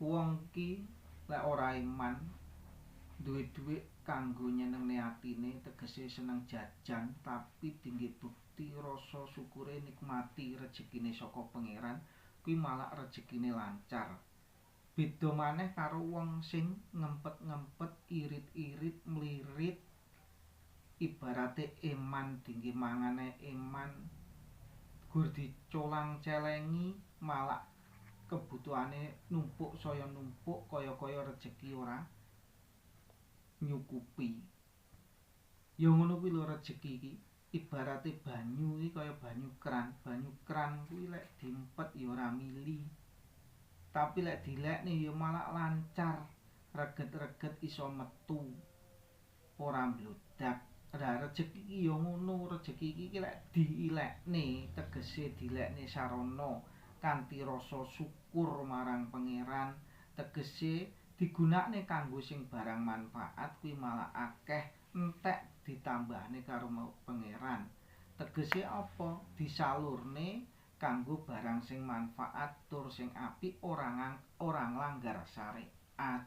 wong ki lek ora iman duwe dhuwit kanggo nyenengne atine tegese seneng jajan tapi dinggih bukti rasa syukure nikmati rejekine saka pangeran kuwi malah rejekine lancar. Beda maneh karo wong sing ngempet-ngempet irit-irit mlirit ibarate iman dinggih mangane iman gur dicolang celengi malah kebutuhane numpuk saya numpuk kaya-kaya rejeki ora nyukupi. Ya ngono kuwi lho rejeki iki. Ibarate banyu iki kaya banyu kran banyu kran kuwi lek diempet ya ora mili. Tapi lek dilekne ya malah lancar. Reget-reget iso metu. Ora mblodak Lah rejeki iki ya ngono, rejeki iki lek diilekne, tegese dilekne sarana kanthi rasa syukur marang pangeran, tegese digunakne kanggo sing barang manfaat kuwi malah akeh entek ditambahne karo pangeran. Tegese apa? Disalurne kanggo barang sing manfaat tur sing apik ora ora nglanggar syariat.